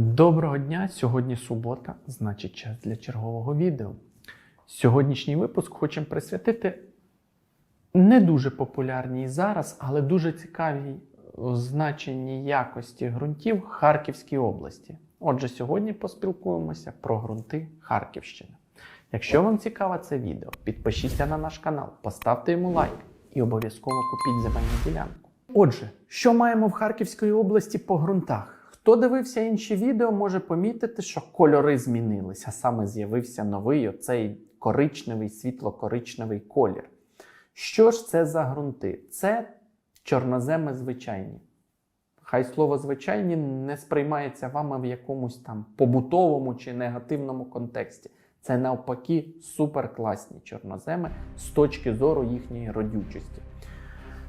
Доброго дня! Сьогодні субота, значить час для чергового відео. Сьогоднішній випуск хочемо присвятити не дуже популярній зараз, але дуже цікавій значенні якості ґрунтів Харківській області. Отже, сьогодні поспілкуємося про ґрунти Харківщини. Якщо вам цікаво це відео, підпишіться на наш канал, поставте йому лайк і обов'язково купіть земельну ділянку. Отже, що маємо в Харківській області по ґрунтах? Хто дивився інші відео, може помітити, що кольори змінилися, саме з'явився новий оцей коричневий, світло-коричневий колір. Що ж це за ґрунти? Це чорноземи звичайні. Хай слово звичайні не сприймається вами в якомусь там побутовому чи негативному контексті. Це навпаки суперкласні чорноземи з точки зору їхньої родючості.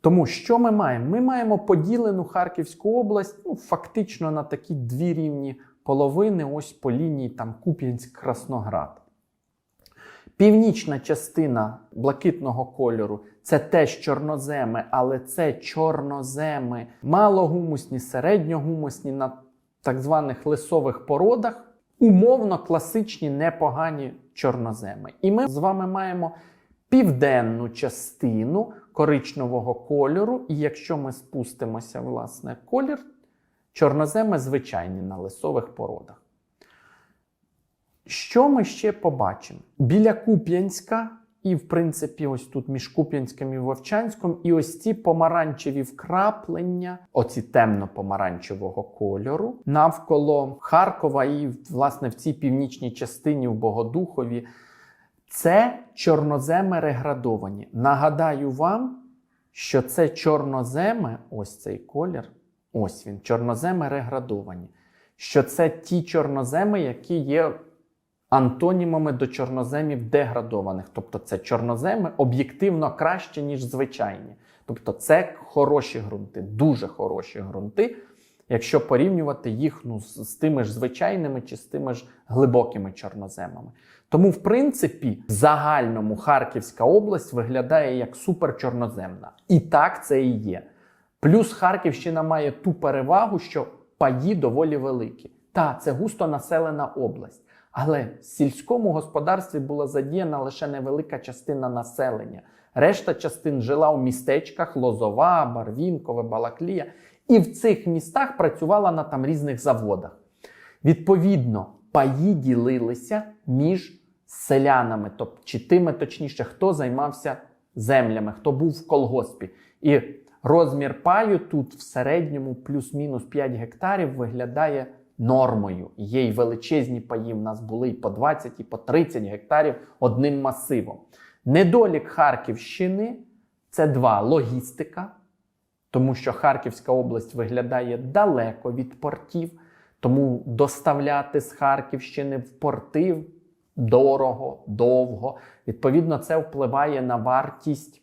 Тому що ми маємо? Ми маємо поділену Харківську область ну, фактично на такі дві рівні половини, ось по лінії там Куп'янськ-Красноград. Північна частина блакитного кольору це теж чорноземи, але це чорноземи малогумусні, середньогумусні на так званих лисових породах, умовно класичні непогані чорноземи. І ми з вами маємо південну частину коричневого кольору, і якщо ми спустимося, власне, колір, чорноземи звичайні на лисових породах. Що ми ще побачимо? Біля Куп'янська, і, в принципі, ось тут між Куп'янськом і Вовчанськом, і ось ці помаранчеві вкраплення, оці темно-помаранчевого кольору, навколо Харкова і, власне, в цій північній частині в Богодухові. Це чорноземи реградовані. Нагадаю вам, що це чорноземи, ось цей колір, ось він, чорноземи реградовані. Що це ті чорноземи, які є антонімами до чорноземів деградованих. Тобто це чорноземи об'єктивно краще, ніж звичайні. Тобто це хороші ґрунти, дуже хороші ґрунти, якщо порівнювати їх ну, з, тими ж звичайними чи з тими ж глибокими чорноземами. Тому, в принципі, в загальному Харківська область виглядає як суперчорноземна. І так це і є. Плюс Харківщина має ту перевагу, що паї доволі великі. Та, це густо населена область. Але в сільському господарстві була задіяна лише невелика частина населення. Решта частин жила у містечках Лозова, Барвінкове, Балаклія. І в цих містах працювала на там різних заводах. Відповідно, паї ділилися між селянами, тобто чи тими, точніше, хто займався землями, хто був в колгоспі. І розмір паю тут в середньому плюс-мінус 5 гектарів виглядає нормою. Є й величезні паї в нас були і по 20, і по 30 гектарів одним масивом. Недолік Харківщини це два логістика, тому що Харківська область виглядає далеко від портів, тому доставляти з Харківщини в порти дорого, довго. Відповідно, це впливає на вартість.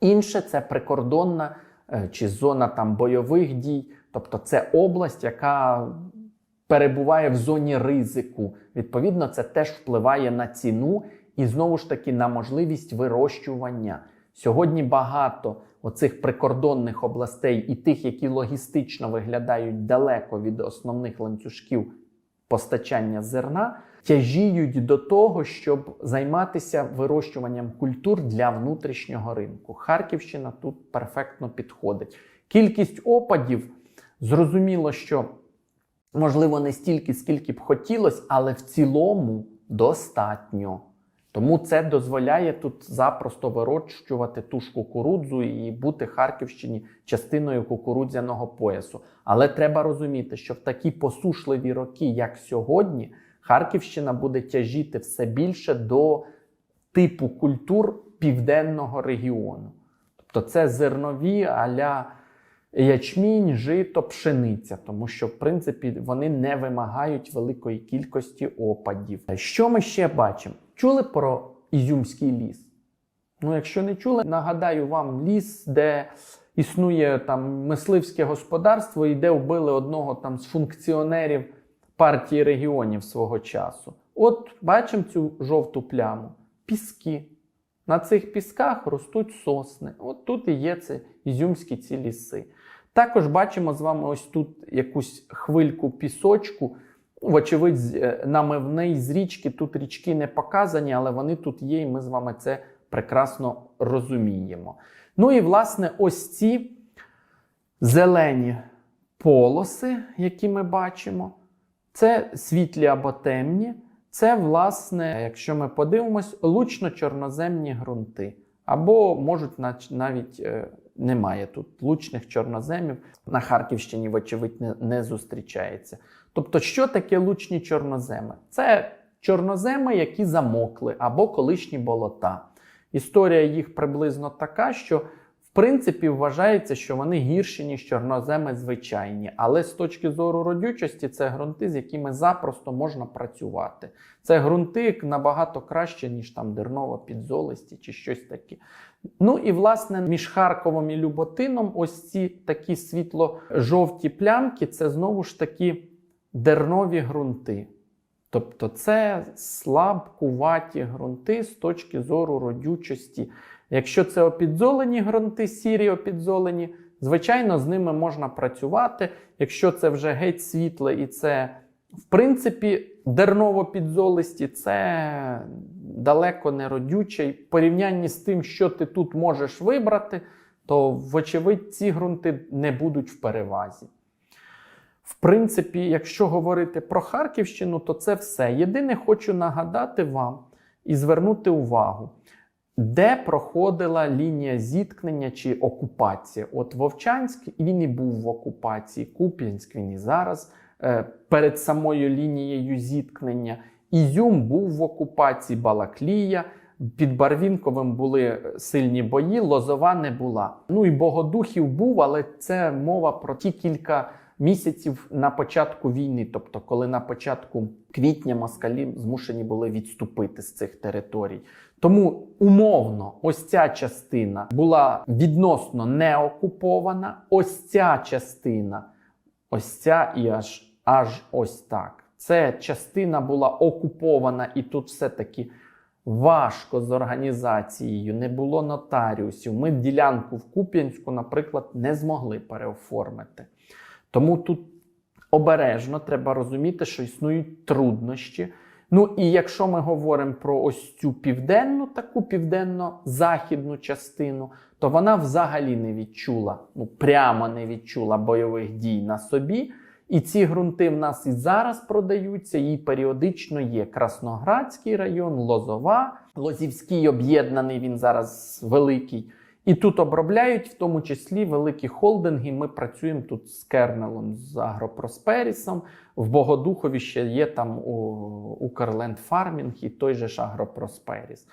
Інше це прикордонна е, чи зона там бойових дій, тобто це область, яка перебуває в зоні ризику. Відповідно, це теж впливає на ціну і знову ж таки на можливість вирощування. Сьогодні багато оцих прикордонних областей і тих, які логістично виглядають далеко від основних ланцюжків постачання зерна, тяжіють до того, щоб займатися вирощуванням культур для внутрішнього ринку. Харківщина тут перфектно підходить. Кількість опадів зрозуміло, що можливо не стільки, скільки б хотілося, але в цілому достатньо. Тому це дозволяє тут запросто вирощувати ту ж кукурудзу і бути Харківщині частиною кукурудзяного поясу. Але треба розуміти, що в такі посушливі роки, як сьогодні, Харківщина буде тяжіти все більше до типу культур південного регіону. Тобто це зернові аля ячмінь, жито, пшениця, тому що, в принципі, вони не вимагають великої кількості опадів. Що ми ще бачимо? Чули про Ізюмський ліс? Ну, якщо не чули, нагадаю вам ліс, де існує там мисливське господарство і де вбили одного там з функціонерів партії регіонів свого часу. От бачимо цю жовту пляму. Піски. На цих пісках ростуть сосни. От тут і є це ізюмські ці ліси. Також бачимо з вами ось тут якусь хвильку пісочку. Вочевидь, е, намивний з річки. Тут річки не показані, але вони тут є, і ми з вами це прекрасно розуміємо. Ну і власне, ось ці зелені полоси, які ми бачимо, це світлі або темні. Це, власне, якщо ми подивимось, лучно-чорноземні ґрунти. Або можуть навіть е, немає тут лучних чорноземів. На Харківщині, вочевидь, не, не зустрічається. Тобто, що таке лучні чорноземи? Це чорноземи, які замокли, або колишні болота. Історія їх приблизно така, що принципі вважається, що вони гірші, ніж чорноземи звичайні. Але з точки зору родючості, це ґрунти, з якими запросто можна працювати. Це ґрунти набагато краще, ніж там дерново підзолисті чи щось таке. Ну і власне між Харковом і Люботином ось ці такі світло-жовті плямки це знову ж таки дернові ґрунти. Тобто це слабкуваті ґрунти з точки зору родючості. Якщо це опідзолені ґрунти, сірі опідзолені, звичайно, з ними можна працювати. Якщо це вже геть світле і це, в принципі, дерново-підзолисті, це далеко не родюче. І В порівнянні з тим, що ти тут можеш вибрати, то, вочевидь, ці ґрунти не будуть в перевазі. В принципі, якщо говорити про Харківщину, то це все. Єдине, хочу нагадати вам і звернути увагу, де проходила лінія зіткнення чи окупація. От Вовчанськ він і був в окупації, Куп'янськ він і зараз е, перед самою лінією зіткнення. Ізюм був в окупації, Балаклія. Під Барвінковим були сильні бої, Лозова не була. Ну і Богодухів був, але це мова про ті кілька місяців на початку війни, тобто, коли на початку квітня москалі змушені були відступити з цих територій. Тому умовно, ось ця частина була відносно не окупована. Ось ця частина, ось ця і аж, аж ось так. Це частина була окупована, і тут все-таки важко з організацією, не було нотаріусів. Ми ділянку в Куп'янську, наприклад, не змогли переоформити. Тому тут обережно треба розуміти, що існують труднощі. Ну і якщо ми говоримо про ось цю південну, таку південно-західну частину, то вона взагалі не відчула, ну прямо не відчула бойових дій на собі. І ці ґрунти в нас і зараз продаються, і періодично є Красноградський район, Лозова, Лозівський об'єднаний, він зараз великий. І тут обробляють, в тому числі великі холдинги. Ми працюємо тут з Кернелом, з Агропросперісом. В Богодухові ще є там Укрленд Фармінг і той же ж Агропросперіс.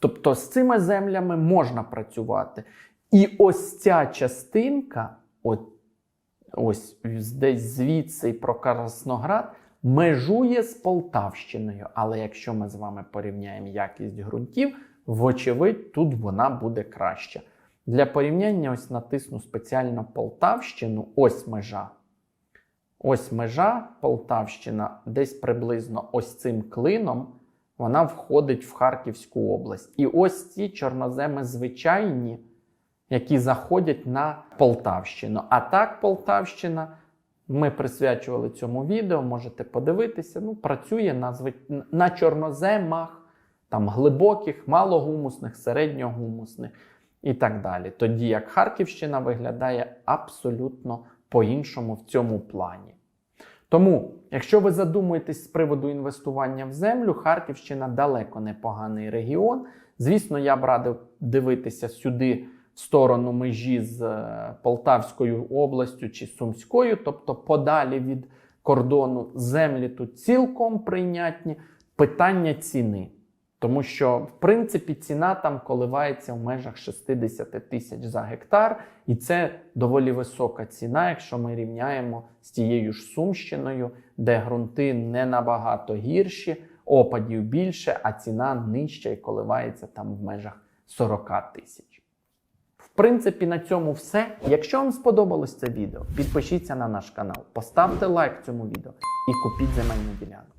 Тобто з цими землями можна працювати. І ось ця частинка, от, ось десь звідси про Красноград, межує з Полтавщиною. Але якщо ми з вами порівняємо якість ґрунтів, вочевидь, тут вона буде краща. Для порівняння ось натисну спеціально Полтавщину. Ось межа. Ось межа Полтавщина, десь приблизно ось цим клином вона входить в Харківську область. І ось ці чорноземи звичайні, які заходять на Полтавщину. А так, Полтавщина, ми присвячували цьому відео, можете подивитися. Ну, працює на, на чорноземах, там глибоких, малогумусних, середньогумусних і так далі. Тоді як Харківщина виглядає абсолютно по-іншому в цьому плані. Тому, якщо ви задумуєтесь з приводу інвестування в землю, Харківщина далеко не поганий регіон. Звісно, я б радив дивитися сюди в сторону межі з е, Полтавською областю чи Сумською, тобто подалі від кордону землі тут цілком прийнятні. Питання ціни. Тому що, в принципі, ціна там коливається в межах 60 тисяч за гектар, і це доволі висока ціна, якщо ми рівняємо з тією ж Сумщиною, де ґрунти не набагато гірші, опадів більше, а ціна нижча і коливається там в межах 40 тисяч. В принципі, на цьому все. Якщо вам сподобалось це відео, підпишіться на наш канал, поставте лайк цьому відео і купіть земельну ділянку.